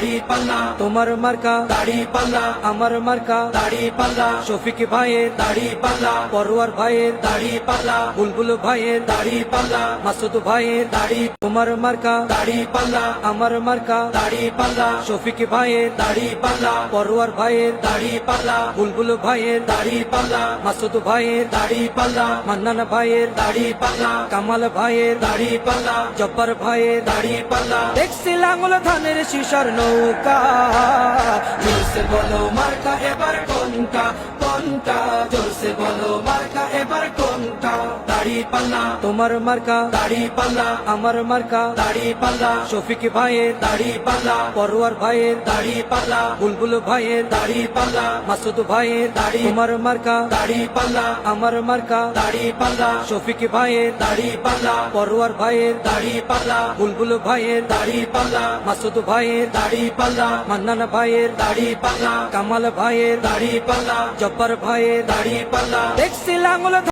দাড়ি পাল্লা তোমার মার্কা দাড়ি পাল্লা আমার মার্কা দাড়ি পাল্লা শফিক ভাইয়ের দাড়ি পাল্লা পরোয়ার ভাইয়ের দাড়ি পাল্লা বুলবুল ভাইয়ের দাড়ি পাল্লা মাসুদ ভাইয়ের দাড়ি তোমার মার্কা দাড়ি পাল্লা আমার মার্কা দাড়ি পাল্লা শফিক ভাইয়ের দাড়ি পাল্লা পরোয়ার ভাইয়ের দাড়ি পাল্লা বুলবুল ভাইয়ের দাড়ি পাল্লা মাসুদ ভাইয়ের দাড়ি পাল্লা মান্নান ভাইয়ের দাড়ি পাল্লা কামাল ভাইয়ের দাড়ি পাল্লা জব্বার ভাইয়ের দাড়ি পাল্লা দেখছি লাঙ্গল ধানের শিশার নৌকা। জোরসে বলো মার্কা এবার কোনটা? কোনটা? জোরসে বলো মার্কা এবার কোনটা? দাড়ি পাল্লা তোমার মার্কা দাড়ি পাল্লা আমার মার্কা দাড়ি পাল্লা শফিক ভাইয়ের দাড়ি পাল্লা পরোয়ার ভাইয়ের দাড়ি পাল্লা বুলবুল ভাইয়ের দাড়ি পাল্লা মাসুদ ভাইয়ের দাড়ি তোমার মার্কা দাড়ি পাল্লা আমার মার্কা দাড়ি পাল্লা শফিক ভাইয়ের দাড়ি পাল্লা পরোয়ার ভাইয়ের দাড়ি পাল্লা বুলবুল ভাইয়ের দাড়ি পাল্লা মাসুদ ভাইয়ের দাড়ি পাল্লা মান্নান ভাইয়ের দাড়ি পাল্লা কামাল ভাইয়ের দাড়ি পাল্লা জব্বার ভাইয়ের দাড়ি পাল্লা দেখছি লাঙ্গল